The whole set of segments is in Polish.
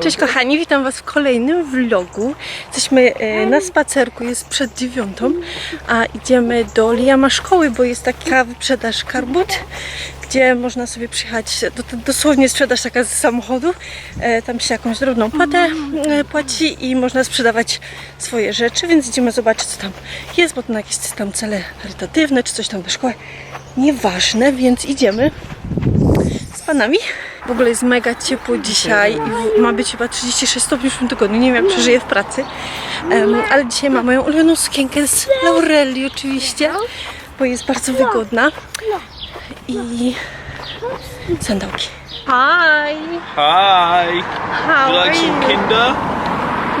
Cześć kochani, witam was w kolejnym vlogu. Jesteśmy e, na spacerku, jest przed dziewiątą, a idziemy do Liama szkoły, bo jest taka wyprzedaż karbut, gdzie można sobie przyjechać, dosłownie sprzedaż taka z samochodu, e, tam się jakąś drobną płatę e, płaci i można sprzedawać swoje rzeczy, więc idziemy zobaczyć co tam jest, bo to na jakieś tam cele charytatywne, czy coś tam do szkoły, nieważne, więc idziemy z panami. W ogóle jest mega ciepło dzisiaj i ma być chyba 36 stopni w tym tygodniu. Nie wiem, jak przeżyję w pracy. Em, ale dzisiaj mam moją ulubioną sukienkę z Laurelli oczywiście, bo jest bardzo wygodna. I sandałki. Hi! Hi! How You are like some you? Kinder?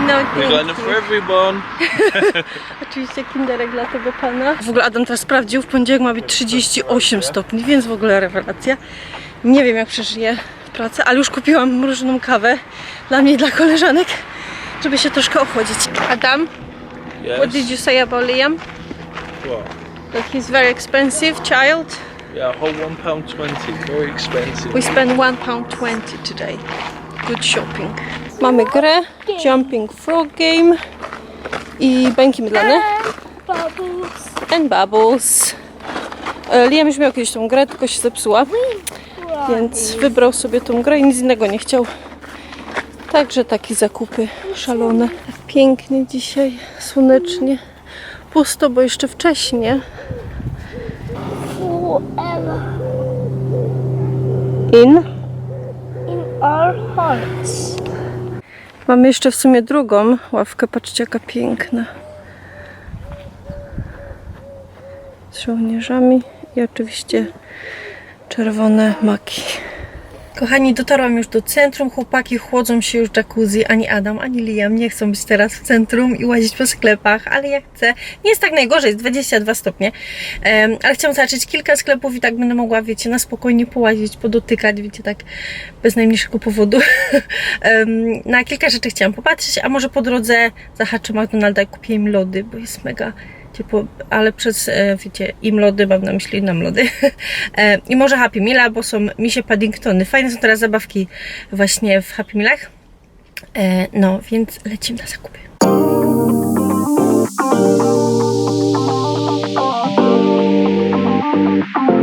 No, We got enough you. for everyone. Oczywiście kinderek dla tego pana. W ogóle Adam teraz sprawdził, w poniedziałek ma być 38 stopni, więc w ogóle rewelacja. Nie wiem jak przeżyję ale już kupiłam mrożoną kawę dla mnie i dla koleżanek, żeby się troszkę ochłodzić. Adam, Yes. what did you say about Liam? What? That he's very expensive child. Yeah, whole one pound twenty. Very expensive. We spent one pound 20 today. Good shopping. Mamy grę Jumping Frog Game i bańki mydlane. Bubbles. and Bubbles. E, Liam już miał kiedyś tą grę, tylko się zepsuła, więc wybrał sobie tą grę i nic innego nie chciał. Także takie zakupy szalone. Pięknie dzisiaj, słonecznie. Pusto, bo jeszcze wcześnie. In. in our hearts. Mamy jeszcze w sumie drugą ławkę, patrzcie jaka piękna. Z żołnierzami i oczywiście czerwone maki. Kochani, dotarłam już do centrum. Chłopaki chłodzą się już jacuzzi. Ani Adam, ani Liam nie chcą być teraz w centrum i łazić po sklepach, ale ja chcę. Nie jest tak najgorzej, jest 22 stopnie. Em, ale chciałam zobaczyć kilka sklepów i tak będę mogła, wiecie, na spokojnie połazić, podotykać, wiecie, tak bez najmniejszego powodu. Em, na kilka rzeczy chciałam popatrzeć, a może po drodze zahaczę McDonalda i kupię im lody, bo jest mega ale przez, e, wiecie, im lody, mam na myśli nam lody. E, I może Happy Meala, bo są misie Paddingtony. Fajne są teraz zabawki właśnie w Happy Mealach. E, No, więc lecimy na zakupy. Happy Meal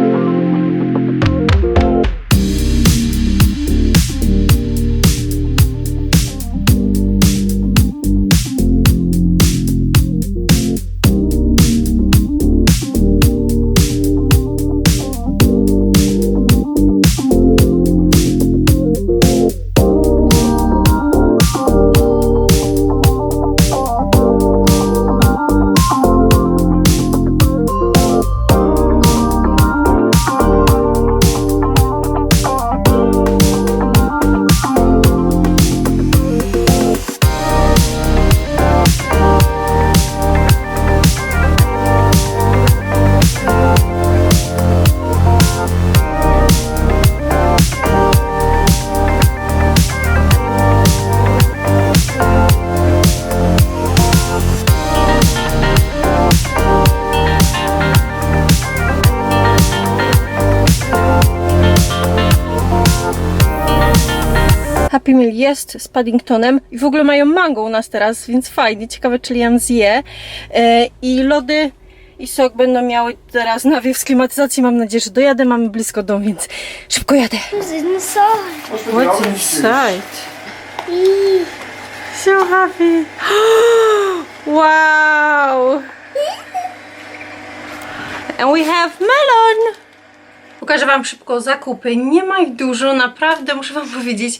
jest z Paddingtonem i w ogóle mają mango u nas teraz, więc fajnie. Ciekawe, czy Liam zje. E, I lody i sok będą miały teraz nawiew z klimatyzacji. Mam nadzieję, że dojadę. Mamy blisko dom, więc szybko jadę. What's inside? So happy. wow! And we have melon! Pokażę Wam szybko zakupy. Nie ma ich dużo, naprawdę muszę Wam powiedzieć.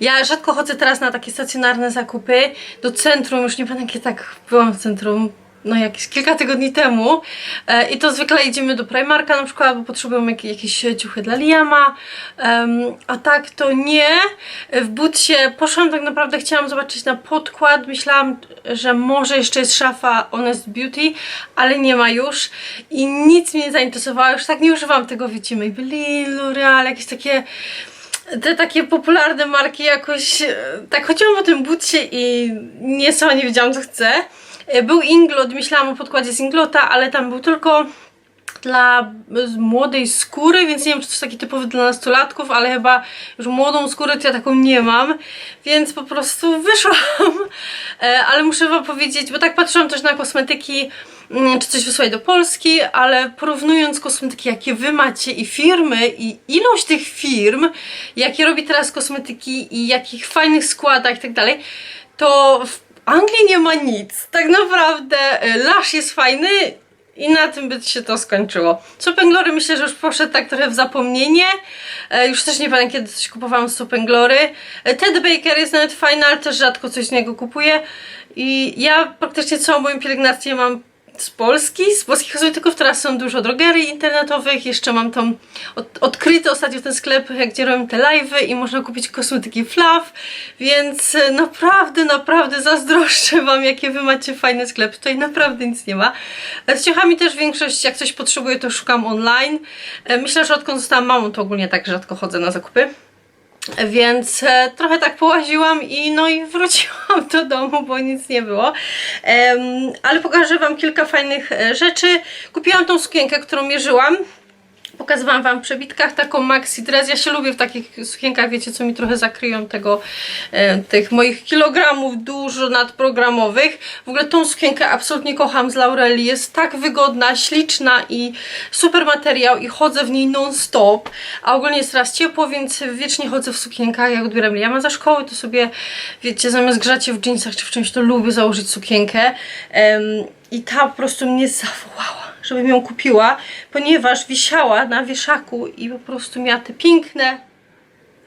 Ja rzadko chodzę teraz na takie stacjonarne zakupy. Do centrum, już nie pamiętam kiedy tak byłam w centrum. No jakieś kilka tygodni temu. E, i to zwykle idziemy do Primarka na przykład, bo potrzebujemy jak, jakieś ciuchy dla Liama, a tak to nie. W butsie poszłam tak naprawdę, chciałam zobaczyć na podkład, myślałam, że może jeszcze jest szafa Honest Beauty, ale nie ma już. I nic mnie nie zainteresowało, już tak nie używam tego, wiecie, Maybelline, L'Oreal, jakieś takie te takie popularne marki jakoś, e, tak chodziłam po tym butsie i nie sama nie wiedziałam co chcę. E, Był Inglot, myślałam o podkładzie z Inglota, ale tam był tylko dla młodej skóry, więc nie wiem, czy to jest taki typowy dla nastolatków, ale chyba już młodą skórę to ja taką nie mam, więc po prostu wyszłam. E, ale muszę wam powiedzieć, bo tak patrzyłam też na kosmetyki, mm, czy coś wysłać do Polski, ale porównując kosmetyki, jakie wy macie i firmy i ilość tych firm, jakie robi teraz kosmetyki i jakich fajnych składach i tak dalej, to w Anglii nie ma nic. Tak naprawdę e, Lush jest fajny i na tym by się to skończyło. Sopenglory myślę, że już poszedł tak trochę w zapomnienie. E, już też nie pamiętam kiedy coś kupowałam z. E, Ted Baker jest nawet fajny, ale też rzadko coś z niego kupuję. I ja praktycznie całą moją pielęgnację mam z Polski, z polskich kosmetyków. Teraz są dużo drogerii internetowych. Jeszcze mam tam od, odkryty ostatnio ten sklep, gdzie robię te live'y i można kupić kosmetyki Fluff, więc e, naprawdę, naprawdę zazdroszczę Wam, jakie Wy macie fajne sklepy. Tutaj naprawdę nic nie ma. Z ciuchami też większość, jak coś potrzebuję, to szukam online. E, Myślę, że odkąd zostałam mamą, to ogólnie tak rzadko chodzę na zakupy. Więc e, trochę tak połaziłam i no i wróciłam do domu, bo nic nie było. Ale pokażę Wam kilka fajnych e, rzeczy. Kupiłam tą sukienkę, którą mierzyłam. Pokazywałam Wam w przebitkach taką maxi dress. Ja się lubię w takich sukienkach, wiecie, co mi trochę zakryją tego, e, tych moich kilogramów dużo nadprogramowych. W ogóle tą sukienkę absolutnie kocham z Laureli. Jest tak wygodna, śliczna i super materiał i chodzę w niej non stop. A ogólnie jest teraz ciepło, więc wiecznie chodzę w sukienkach. Jak odbieram Liama za szkoły, to sobie, wiecie, zamiast grać w jeansach czy w czymś, to lubię założyć sukienkę. I ta po prostu mnie zawołała żebym ją kupiła, ponieważ wisiała na wieszaku i po prostu miała te piękne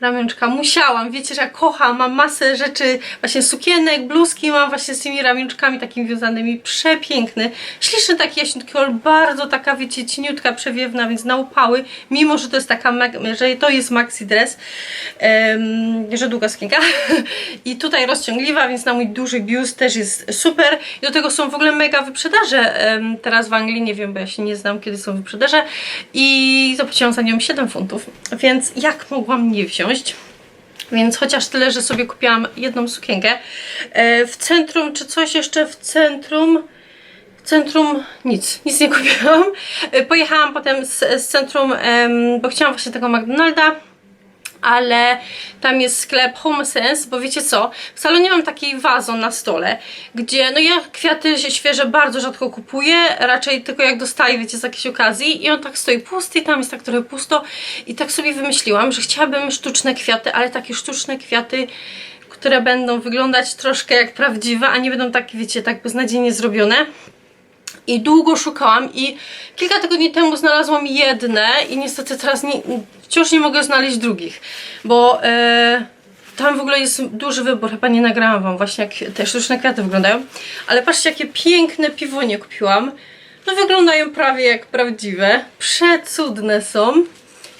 ramionczka. Musiałam, wiecie, że ja kocham, mam masę rzeczy, właśnie sukienek, bluzki mam właśnie z tymi ramionczkami takimi wiązanymi, przepiękny, śliczny taki jaśniutki bardzo taka, wiecie, cieniutka, przewiewna, więc na upały, mimo, że to jest taka, że to jest maxi dress, em, że długa sukienka. I tutaj rozciągliwa, więc na mój duży biust też jest super. I do tego są w ogóle mega wyprzedaże em, teraz w Anglii, nie wiem, bo ja się nie znam, kiedy są wyprzedaże. I zapłaciłam za nią 7 funtów, więc jak mogłam nie wziąć? Więc chociaż tyle, że sobie kupiłam jedną sukienkę. E, w centrum, czy coś jeszcze w centrum? W centrum nic, nic nie kupiłam. E, Pojechałam potem z, z centrum, bo chciałam właśnie tego McDonalda ale tam jest sklep Home Sense, bo wiecie co, w salonie mam taki wazon na stole, gdzie no ja kwiaty świeże bardzo rzadko kupuję, raczej tylko jak dostaję, wiecie, z jakiejś okazji i on tak stoi pusty tam jest tak trochę pusto i tak sobie wymyśliłam, że chciałabym sztuczne kwiaty, ale takie sztuczne kwiaty które będą wyglądać troszkę jak prawdziwe, a nie będą takie, wiecie, tak beznadziejnie zrobione. I długo szukałam i kilka tygodni temu znalazłam jedne i niestety teraz nie, wciąż nie mogę znaleźć drugich, bo e, tam w ogóle jest duży wybór, chyba nie nagrałam wam właśnie jak te sztuczne kwiaty wyglądają, ale patrzcie jakie piękne piwonie kupiłam, no wyglądają prawie jak prawdziwe, przecudne są.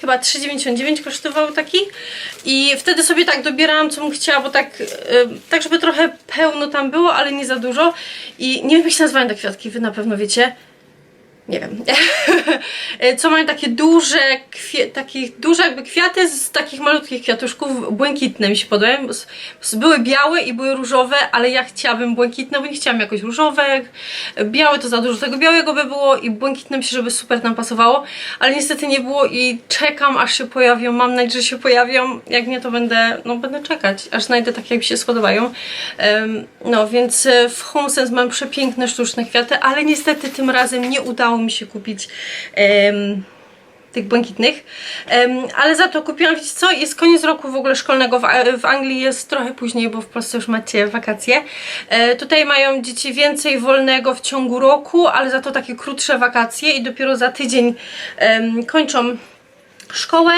Chyba 3,99 kosztował taki. I wtedy sobie tak dobierałam co bym chciała, bo tak, e, tak żeby trochę pełno tam było, ale nie za dużo. I nie wiem jak się nazywają te kwiatki, wy na pewno wiecie, nie wiem, co mają takie duże, takich duże jakby kwiaty z takich malutkich kwiatuszków, błękitne mi się podobają, były białe i były różowe, ale ja chciałabym błękitne, bo nie chciałam jakoś różowe, białe to za dużo tego białego by było i błękitne myślę, żeby super nam pasowało, ale niestety nie było i czekam aż się pojawią, mam nadzieję, że się pojawią, jak nie to będę, no będę czekać, aż znajdę takie jak mi się spodobają, no więc e, w Home Sense mam przepiękne sztuczne kwiaty, ale niestety tym razem nie udało mi się kupić tych błękitnych, ale za to kupiłam, wiecie co, jest koniec roku w ogóle szkolnego, w, w Anglii jest trochę później, bo w Polsce już macie wakacje, e, tutaj mają dzieci więcej wolnego w ciągu roku, ale za to takie krótsze wakacje i dopiero za tydzień kończą szkołę.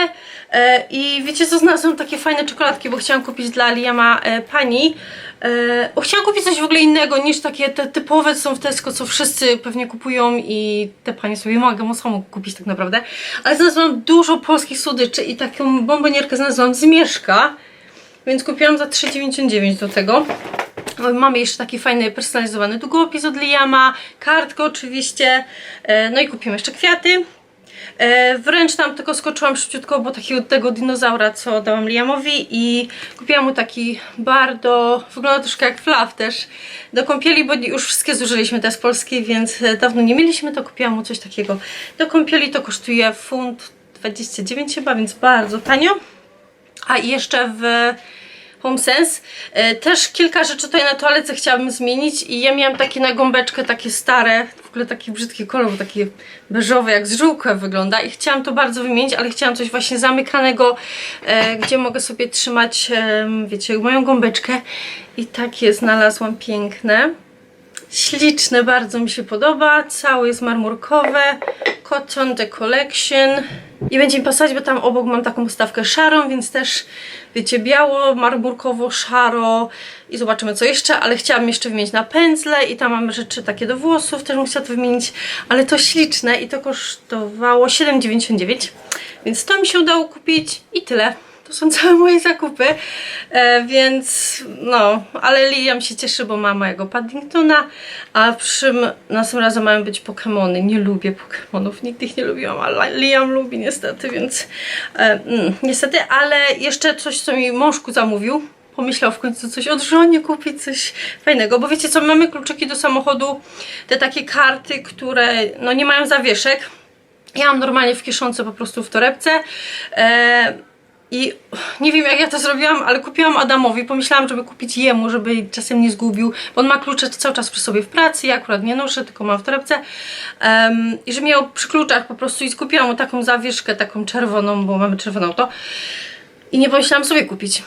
E, i wiecie co, znalazłam takie fajne czekoladki, bo chciałam kupić dla Liama e, pani e, chciałam kupić coś w ogóle innego niż takie te typowe co są w Tesco, co wszyscy pewnie kupują i te panie sobie mogą samą kupić tak naprawdę, ale znalazłam dużo polskich słodyczy i taką bombonierkę znalazłam z Mieszka więc kupiłam za 3,99 do tego. Mamy jeszcze taki fajny personalizowany długopis od Liama, kartkę oczywiście, e, no i kupiłam jeszcze kwiaty. E, wręcz tam tylko skoczyłam szybciutko, bo takiego tego dinozaura, co dałam Liamowi i kupiłam mu taki bardzo, wygląda troszkę jak flaw też, do kąpieli, bo już wszystkie zużyliśmy te z Polski, więc e, dawno nie mieliśmy, to kupiłam mu coś takiego do kąpieli, to kosztuje funt 29 chyba, więc bardzo tanio. A jeszcze w HomeSense e, też kilka rzeczy tutaj na toalece chciałabym zmienić i ja miałam takie na gąbeczkę, takie stare, w ogóle taki brzydki kolor, bo taki beżowy, jak z żółka wygląda i chciałam to bardzo wymienić, ale chciałam coś właśnie zamykanego, e, gdzie mogę sobie trzymać, wiecie, moją gąbeczkę i takie znalazłam piękne. Śliczne, bardzo mi się podoba. Całe jest marmurkowe. Cotton The Collection. I będzie mi pasować, bo tam obok mam taką stawkę szarą, więc też wiecie, biało, marmurkowo, szaro i zobaczymy co jeszcze, ale chciałabym jeszcze wymienić na pędzle i tam mamy rzeczy takie do włosów, też bym chciała to wymienić, ale to śliczne i to kosztowało 7,99, więc to mi się udało kupić i tyle. Są całe moje zakupy, e, więc no, ale Liam się cieszy, bo ma mojego Paddingtona, a przy następnym razem mają być Pokémony. Nie lubię Pokémonów, nigdy ich nie lubiłam, ale Liam lubi niestety, więc e, mm, niestety, ale jeszcze coś, co mi mążku zamówił, pomyślał w końcu coś od żonie kupić, coś fajnego, bo wiecie co, mamy kluczyki do samochodu, te takie karty, które no nie mają zawieszek, ja mam normalnie w kieszonce po prostu w torebce, e, i nie wiem jak ja to zrobiłam, ale kupiłam Adamowi. Pomyślałam, żeby kupić jemu, żeby czasem nie zgubił, bo on ma klucze cały czas przy sobie w pracy. Ja akurat nie noszę, tylko mam w torebce. Um, I że miał przy kluczach po prostu i skupiłam mu taką zawieszkę, taką czerwoną, bo mamy czerwone auto. I nie pomyślałam sobie kupić.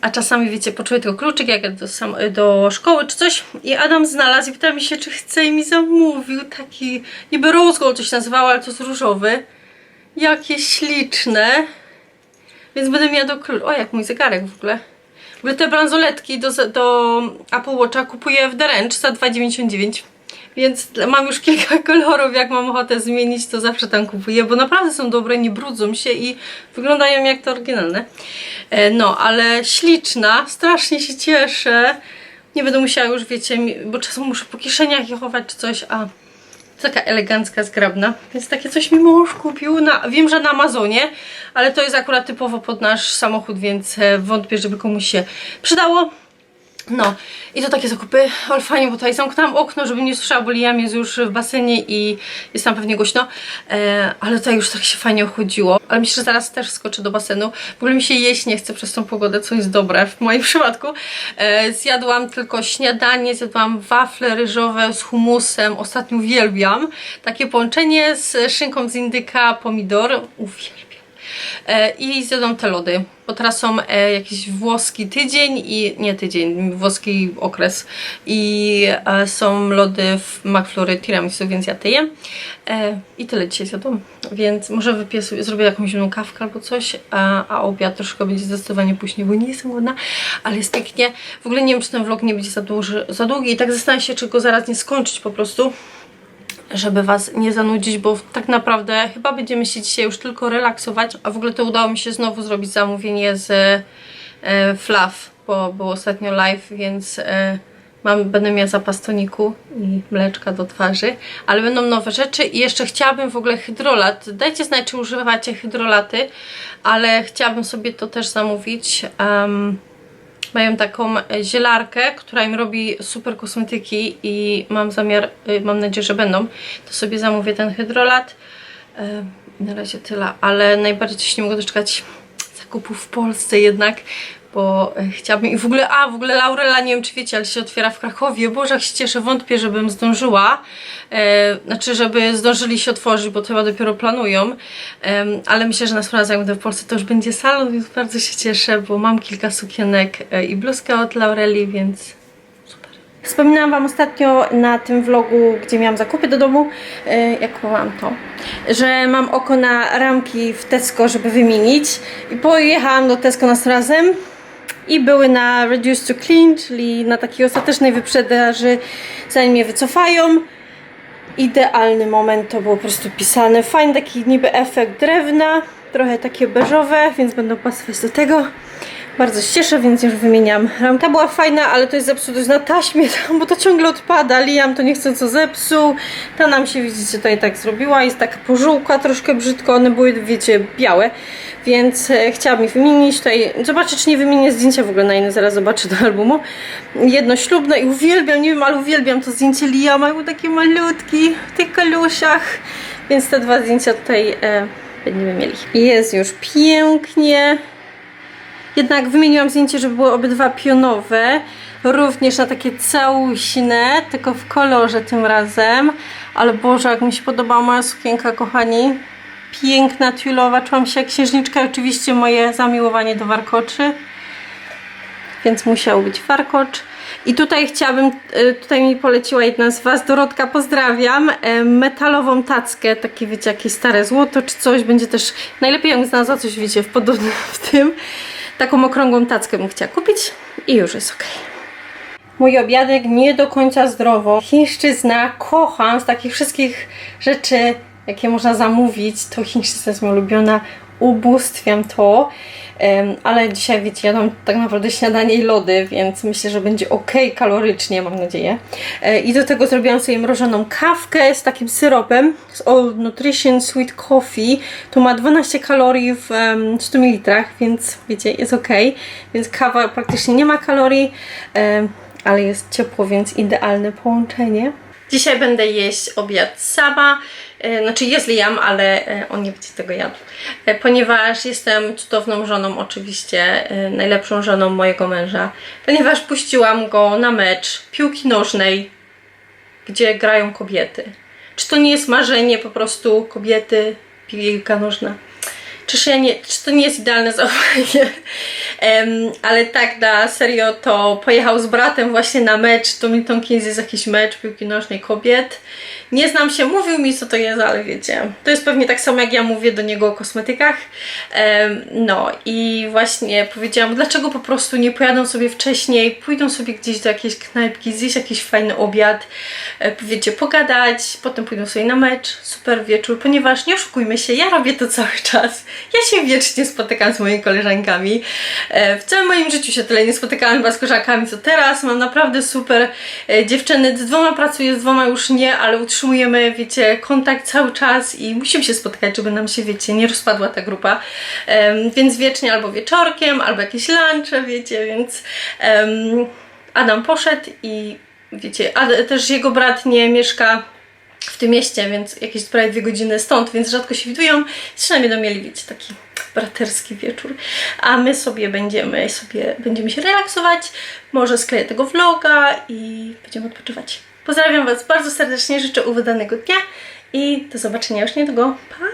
A czasami, wiecie, poczuję tylko kluczyk, jak do, sam, do szkoły czy coś. I Adam znalazł i pyta mi się, czy chce i mi zamówił taki, niby rose gold to się nazywało, ale to jest różowy. Jakie śliczne. Więc będę miała do król. O, jak mój zegarek w ogóle. W ogóle te bransoletki do, do Apple Watcha kupuję w The Ranch za 2,99. Więc mam już kilka kolorów, jak mam ochotę zmienić, to zawsze tam kupuję, bo naprawdę są dobre, nie brudzą się i wyglądają jak to oryginalne. E, No, ale śliczna, strasznie się cieszę. Nie będę musiała już, wiecie, bo czasem muszę po kieszeniach je chować czy coś, a taka elegancka, zgrabna. Więc takie coś mi mąż kupił. Na, wiem, że na Amazonie, ale to jest akurat typowo pod nasz samochód, więc e, wątpię, żeby komuś się przydało. No i to takie zakupy, ale fajnie, bo tutaj zamknęłam okno, żeby nie słyszała, bo Liam jest już w basenie i jest tam pewnie głośno, e, ale tutaj już tak się fajnie chodziło, ale myślę, że zaraz też skoczę do basenu. W ogóle mi się jeść nie chce przez tą pogodę, co jest dobre w moim przypadku. E, zjadłam tylko śniadanie, zjadłam wafle ryżowe z humusem, ostatnio uwielbiam. Takie połączenie z szynką z indyka, pomidor, uwielbiam. E, I zjadłam te lody, bo teraz są e, jakiś włoski tydzień i nie tydzień, włoski okres. I e, są lody w McFlurry tiramisu, więc ja te jem. I tyle dzisiaj zjadłam, więc może wypiję sobie, zrobię jakąś zimną kawkę albo coś, a, a obiad troszkę będzie zdecydowanie później, bo nie jestem głodna, ale jest pięknie. W ogóle nie wiem, czy ten vlog nie będzie za, duży, za długi. I tak zastanawiam się, czy go zaraz nie skończyć po prostu żeby Was nie zanudzić, bo tak naprawdę chyba będziemy się dzisiaj już tylko relaksować, a w ogóle to udało mi się znowu zrobić zamówienie z e, Fluff, bo było ostatnio live, więc e, mam, będę miała zapas toniku i mleczka do twarzy, ale będą nowe rzeczy i jeszcze chciałabym w ogóle hydrolat, dajcie znać czy używacie hydrolaty, ale chciałabym sobie to też zamówić, Em, mają taką e, zielarkę, która im robi super kosmetyki i mam zamiar, y, mam nadzieję, że będą, to sobie zamówię ten hydrolat. E, Na razie tyle, ale najbardziej się nie mogę doczekać zakupów w Polsce jednak, bo e, chciałabym i w ogóle, a w ogóle Laurela, nie wiem czy wiecie, ale się otwiera w Krakowie, Boże jak się cieszę, wątpię, żebym zdążyła, e, znaczy żeby zdążyli się otworzyć, bo to chyba dopiero planują, Em, ale myślę, że następnym razem jak będę w Polsce to już będzie salon, więc bardzo się cieszę, bo mam kilka sukienek e, i bluzkę od Laureli, więc Wspominałam Wam ostatnio na tym vlogu, gdzie miałam zakupy do domu, e, jak kupowałam to, że mam oko na ramki w Tesco, żeby wymienić. I pojechałam do Tesco następnym razem i były na Reduce to Clean, czyli na takiej ostatecznej wyprzedaży, zanim je wycofają. Idealny moment, to było po prostu pisane. Fajny taki niby efekt drewna, trochę takie beżowe, więc będą pasować do tego. Bardzo się cieszę, więc już wymieniam. Ta była fajna, ale to jest zepsute już na taśmie, bo to ciągle odpada. Liam to nie chce co zepsuł. Ta nam się, widzicie, tutaj tak zrobiła. Jest taka pożółka, troszkę brzydko. One były, wiecie, białe. Więc e, chciałam je wymienić. Tutaj zobaczę, czy nie wymienię zdjęcia w ogóle na inne. Zaraz zobaczę do albumu. Jedno ślubne i uwielbiam, nie wiem, ale uwielbiam to zdjęcie Liama. Był taki malutki w tych kalusiach. Więc te dwa zdjęcia tutaj e, będziemy mieli. Jest już pięknie. Jednak wymieniłam zdjęcie, żeby były obydwa pionowe. Również na takie całuśne, tylko w kolorze tym razem. Ale Boże, jak mi się podobała moja sukienka, kochani. Piękna, tulowa, czułam się jak księżniczka. Oczywiście moje zamiłowanie do warkoczy. Więc musiał być warkocz. I tutaj chciałabym, y, tutaj mi poleciła jedna z Was, Dorotka, pozdrawiam, e, metalową tackę, takie wiecie, jakieś stare złoto czy coś, będzie też, najlepiej jakbym znalazła coś, wiecie, w podobnym w tym. Taką okrągłą tackę bym chciała kupić i już jest ok. Mój obiadek nie do końca zdrowo. Chińszczyzna kocham z takich wszystkich rzeczy, jakie można zamówić. To chińszczyzna jest moja ulubiona. Ubóstwiam to. Ale dzisiaj, wiecie, jadam tak naprawdę śniadanie i lody, więc myślę, że będzie ok kalorycznie, mam nadzieję. E, I do tego zrobiłam sobie mrożoną kawkę z takim syropem z All Nutrition Sweet Coffee. To ma 12 kalorii w em, 100 ml, więc wiecie, jest ok. Więc kawa praktycznie nie ma kalorii, ale jest ciepło, więc idealne połączenie. Dzisiaj będę jeść obiad sama. E, Znaczy jest Liam, ale e, on nie będzie tego jadł. E, Ponieważ jestem cudowną żoną, oczywiście, najlepszą żoną mojego męża. Ponieważ puściłam go na mecz piłki nożnej, gdzie grają kobiety. Czy to nie jest marzenie po prostu kobiety, piłka nożna? Czyż, nie, czy to nie jest idealne zachowanie? Em, ale tak, na serio to pojechał z bratem właśnie na mecz. To Milton Keynes jest jakiś mecz piłki nożnej kobiet. Nie znam się, mówił mi co to jest, ale wiecie, to jest pewnie tak samo jak ja mówię do niego o kosmetykach. Em, no i właśnie powiedziałam, dlaczego po prostu nie pojadą sobie wcześniej, pójdą sobie gdzieś do jakiejś knajpki, zjeść jakiś fajny obiad, e, wiecie, pogadać, potem pójdą sobie na mecz, super wieczór, ponieważ nie oszukujmy się, ja robię to cały czas. Ja się wiecznie spotykam z moimi koleżankami. E, W całym moim życiu się tyle nie spotykałam chyba z koleżankami co teraz. Mam naprawdę super e, dziewczyny. Z dwoma pracuję, z dwoma już nie, ale utrzymujemy, wiecie, kontakt cały czas i musimy się spotkać, żeby nam się, wiecie, nie rozpadła ta grupa. Więc wiecznie albo wieczorkiem, albo jakieś lunche, wiecie, więc Adam poszedł i wiecie, a też jego brat nie mieszka w tym mieście, więc jakieś prawie dwie godziny stąd, więc rzadko się widują. Przynajmniej będą mieli, wiecie, taki braterski wieczór. A my sobie będziemy sobie będziemy się relaksować. Może skleję tego vloga i będziemy odpoczywać. Pozdrawiam Was bardzo serdecznie, życzę udanego dnia i do zobaczenia już niedługo. Pa!